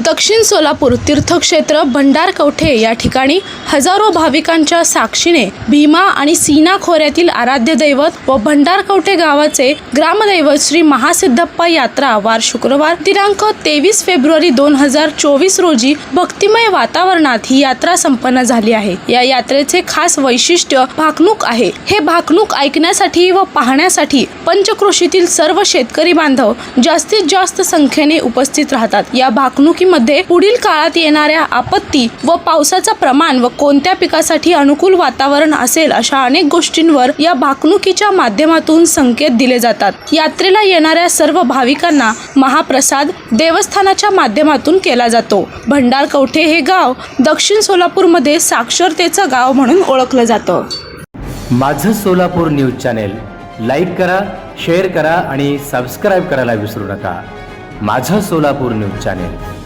दक्षिण सोलापूर तीर्थक्षेत्र भंडारकवठे या ठिकाणी हजारो भाविकांच्या साक्षीने भीमा आणि सीना खोऱ्यातील आराध्य दैवत व भंडारकवठे गावाचे ग्रामदैवत श्री महासिद्धप्पा यात्रा वार शुक्रवार दिनांक तेवीस फेब्रुवारी दोन हजार चोवीस रोजी भक्तिमय वातावरणात ही यात्रा संपन्न झाली आहे. या यात्रेचे खास वैशिष्ट्य भाकणूक आहे. हे भाकणूक ऐकण्यासाठी व पाहण्यासाठी पंचक्रोशीतील सर्व शेतकरी बांधव जास्तीत जास्त संख्येने उपस्थित राहतात. या मध्ये पुढील काळात येणाऱ्या आपत्ती व पावसाचं प्रमाण व कोणत्या पिकासाठी अनुकूल वातावरण असेल अशा अनेक गोष्टींवर या भाकणुकीच्या माध्यमातून संकेत दिले जातात. यात्रेला येणाऱ्या सर्व भाविकांना महाप्रसाद देवस्थानाच्या माध्यमातून केला जातो. भंडार कवठे हे गाव दक्षिण सोलापूरमध्ये साक्षरतेचं गाव म्हणून ओळखलं जातं. माझं सोलापूर न्यूज चॅनेल लाईक करा शेअर करा आणि सबस्क्राईब करायला विसरू नका. माझं सोलापूर न्यूज चॅनेल.